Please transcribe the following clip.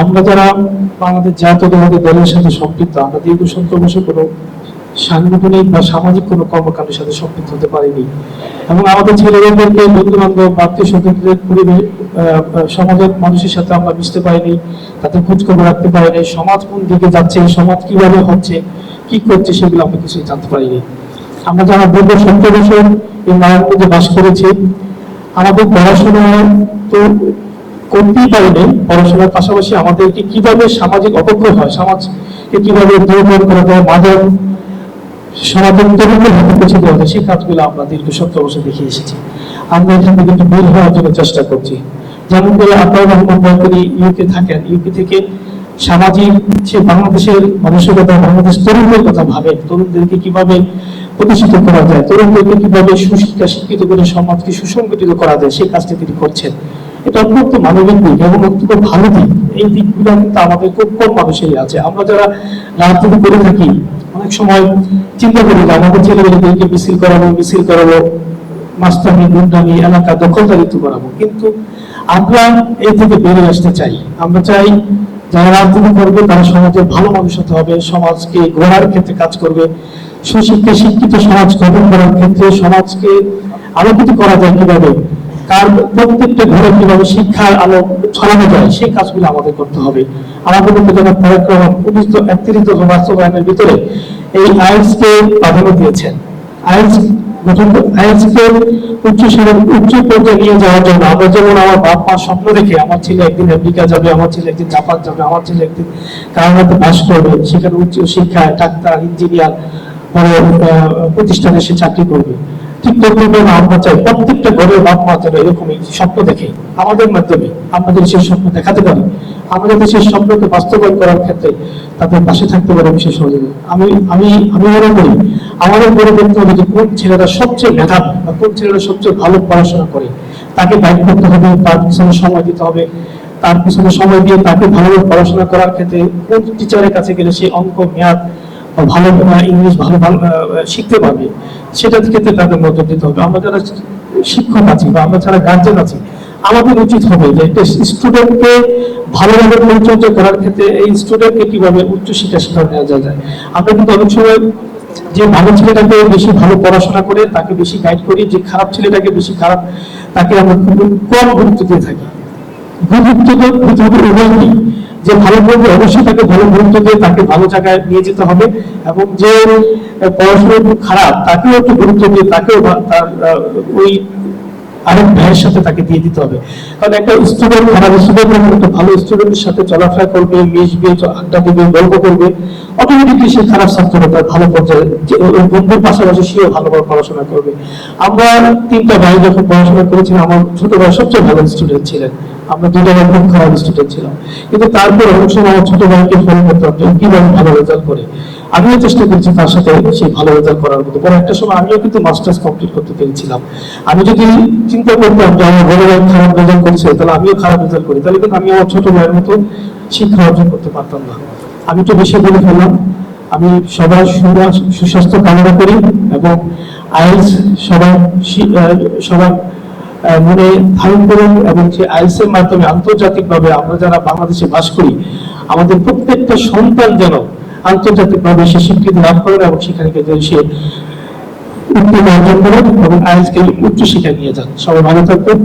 আমরা যারা বাংলাদেশ জাতীয়তাবাদী দলের সাথে সম্পৃক্ত, আমরা দীর্ঘ সত্তর বছর কোনো সাংগঠনিক বা সামাজিক কোনো কর্মকাণ্ডের সাথে সম্পৃক্ত হতে পারিনি। এবং আমাদের ছেলেমেয়েদেরকে বন্ধু বান্ধব আত্মীয় স্বজনদের পরিবেশ সমাজের মানুষের সাথে আমরা মিশতে পারিনি, তাদের খোঁজ খবর রাখতে পারিনি সমাজ কোন দিকে যাচ্ছে, সমাজ কীভাবে হচ্ছে, কি করছে সেগুলো আমরা কিছুই জানতে পারিনি। আমরা যারা দীর্ঘ সত্তর বছর এই মধ্যে বাস করেছি, আমাদের পড়াশোনা তো করতেই পারিনি পড়াশোনার পাশাপাশি আমাদেরকে কীভাবে সামাজিক অপগ্রহ হয়, সমাজকে কীভাবে দূরীকরণ করা যায় মাদক সমাজের তরুণদের হাতে পৌঁছে দেওয়া যায়, সেই কাজগুলো আমরা দীর্ঘ সত্তর বছর দেখে এসেছি। আমরা এখান থেকে একটু বের হওয়ার জন্য চেষ্টা করছি। যেমন করে আপনার রহমান বয়করি ইউকে থাকেন ইউকে থেকে সামাজিক সে বাংলাদেশের মানুষের কথা বাংলাদেশ তরুণদের কথা ভাবেন, তরুণদেরকে কীভাবে প্রতিষ্ঠিত করা যায়, তরুণদেরকে কীভাবে সুশিক্ষা, শিক্ষিত করে সমাজকে সুসংগঠিত করা যায়, সেই কাজটি তিনি করছেন। এটা অত্যন্ত মানবিক দিক এবং অত্যন্ত ভালো দিক। এই দিকগুলো কিন্তু আমাদের খুব কম মানুষেরই আছে। আমরা যারা রাজনীতি করে থাকি, অনেক সময় চিন্তা করি যে আমাদের ছেলেমেয়েদেরকে মিছিল করাবো মিছিল করাবো, মাস্তানি, গুন্ডামি, এলাকা দখলদারিত্ব করাবো। কিন্তু আমরা এই থেকে বেরিয়ে আসতে চাই। আমরা চাই যারা রাজনীতি করবে, তারা সমাজের ভালো মানুষ হতে হবে, সমাজকে গড়ার ক্ষেত্রে কাজ করবে সুশিক্ষা শিক্ষিত সমাজ গঠন করার ক্ষেত্রে সমাজকে আলোকিত করা যায় কীভাবে? কার প্রত্যেকটা ঘরে কীভাবে শিক্ষার আলো ছড়ানো যায়, সেই কাজগুলো আমাদের করতে হবে। আমাদের পরাক্রম উনিশশো একত্রিশ বাস্তবায়নের ভিতরে। এই আইএলস কে প্রাধান্য দিয়েছেন। আইএলস গঠন আইএলস কে উচ্চ শিক্ষা উচ্চ পর্যায়ে নিয়ে যাওয়ার জন্য আমরা যেমন আমার বাপ স্বপ্ন দেখে আমার ছেলে একদিন আমেরিকা যাবে, আমার ছেলে একদিন জাপান যাবে, আমার ছেলে একদিন করবে, সেখানে উচ্চ শিক্ষায় ডাক্তার, ইঞ্জিনিয়ার বড় প্রতিষ্ঠানে সে চাকরি করবে। তদ্রুপ আমরা চাই, প্রত্যেকটা ঘরের বাপ মা যেন এরকমই স্বপ্ন দেখে, আমাদের মাধ্যমে আমরা যদি সেই স্বপ্ন দেখাতে পারি যাতে সেই স্বপ্নকে বাস্তবায়ন করার ক্ষেত্রে তাদের পাশে থাকতে পারে বিশেষ সহযোগিতা আমি আমি আমি মনে করি, আমাদের বড় দেখতে হবে যে কোন ছেলেরা সবচেয়ে মেধাবী বা কোন ছেলেরা সবচেয়ে ভালো পড়াশোনা করে, তাকে গাইড করতে হবে, তার পিছনে সময় দিতে হবে, তার পিছনে সময় দিয়ে তাকে ভালোভাবে পড়াশোনা করার ক্ষেত্রে কোন টিচারের কাছে গেলে সে অঙ্ক মেয়াদ ভালো ইংলিশ ভালো ভালো শিখতে পারবে, সেটার ক্ষেত্রে তাদের নজর দিতে হবে। আমরা যারা শিক্ষক আছি বা আমরা যারা গার্জেন আছি, আমাদের উচিত হবে যে একটা স্টুডেন্টকে ভালোভাবে পরিচর্যা করার ক্ষেত্রে এই স্টুডেন্টকে কীভাবে উচ্চ শিক্ষা নেওয়া যায়। আমরা কিন্তু অনেক সময় যে ভালো ছেলেটাকে বেশি ভালো পড়াশোনা করে তাকে বেশি গাইড করি, যে খারাপ ছেলেটাকে বেশি খারাপ, তাকে আমরা কম গুরুত্ব দিয়ে থাকি। যে ভালো অবশ্যই তাকে ভালো দিয়ে তাকে ভালো জায়গায় নিয়ে যেতে হবে এবং যে পড়াশোনা খারাপ, তাকেও একটু গুরুত্ব দিয়ে তাকেও তার ওই আরেক ভাইয়ের সাথে তাকে দিয়ে দিতে হবে। কারণ একটা স্টুডেন্ট খারাপ স্টুডেন্ট একটা ভালো স্টুডেন্টের সাথে চলাফেরা করবে, মিশবে আড্ডা দিবে, গল্প করবে। অটোমেটিকলি সে খারাপ ছাত্র তার ভালো পর্যায়ে বন্ধুর পাশাপাশি সেও ভালোভাবে পড়াশোনা করবে। আমরা তিনটা ভাই যখন পড়াশোনা করেছিলাম, আমার ছোট ভাই সবচেয়ে ভালো স্টুডেন্ট ছিলেন। আমরা দুটো খুব খারাপ স্টুডেন্ট ছিলাম। কিন্তু তারপর অনেক সময় আমার ছোট ভাইকে ফলো করতাম যে কীভাবে ভালো রেজাল্ট করে? আমিও চেষ্টা করেছি তার সাথে সেই ভালো রেজাল্ট করার মতো। পরে একটা সময় আমিও কিন্তু মাস্টার্স কমপ্লিট করতে পেরেছিলাম। আমি যদি চিন্তা করতাম যে আমার বড় ভাই খারাপ রেজাল্ট করছে, তাহলে আমিও খারাপ রেজাল্ট করি। তাহলে কিন্তু আমি আমার ছোট ভাইয়ের মতো শিক্ষা অর্জন করতে পারতাম না। আমি তো বেশি বলে ফেললাম। আমি সবার সুস্বাস্থ্য কামনা করি এবং আইএলস সবার সবার মনে ধারণ করুন এবং যে আইএলস এর মাধ্যমে আন্তর্জাতিকভাবে আমরা যারা বাংলাদেশে বাস করি, আমাদের প্রত্যেকটা সন্তান যেন আন্তর্জাতিকভাবে সে স্বীকৃতি লাভ করেন এবং সেখানে সে উত্তীর্ণ অর্জন করেন এবং আইএসকে উচ্চ শিক্ষায় নিয়ে যান। সবাই ভালো থাকবেন।